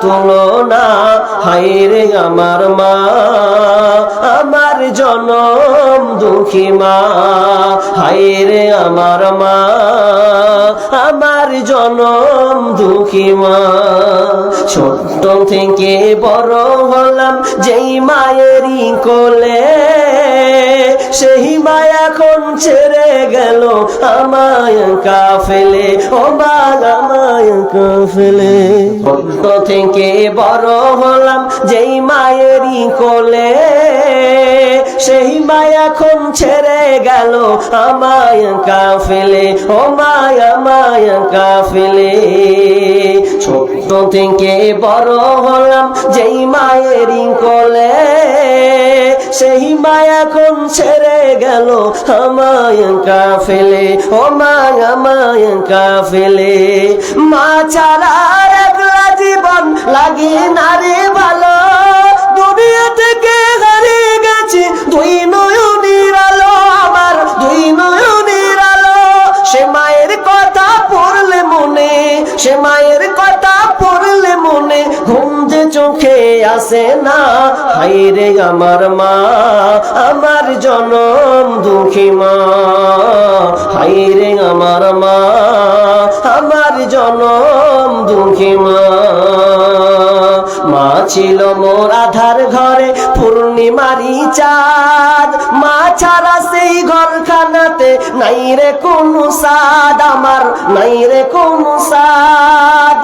তুলনা। হাইরে আমার মা, আমার জনম দুঃখী মা। হাইরে আমার মা, আমার জনম দুঃখী মা। ছোট্ট থেকে বড় হলাম যেই মায়েরই কোলে। সেই মা এখন ছেড়ে গেল, আমায় কাফেলে। ও মা আমায় ছোট্ট থেকে বড় হলাম যেই মায়েরই কোলে। সেই মা এখন ছেড়ে গেল, আমায় কাফেলে। ও মায় আমায় কাফেলে। ছোট্ট থেকে বড় হলাম যেই মায়েরই কোলে। সেই মা এখন ছেড়ে গেল আমায় কাফেলে, ও মায় আমায় কাফেলে। মা ছাড়া একলা জীবন লাগে না রে ভালো। দুনিয়া থেকে হারিয়ে গেছি দুই নয়নের আলো, আমার দুই নয়নের আলো। সে মায়ের কথা পড়লে মনে, সে মায়ের আসে না। হাইরে আমার মা, আমার জনম দুঃখী মা। হাইরে আমার মা, আমার জনম দুঃখী মা। মা ছিল মোর আধার ঘরে পূর্ণিমারি চাঁদ। মা ছাড়া সেই ঘরখানাতে নাই রে কোন সাদ। আমার নাই রে কোন সাদ।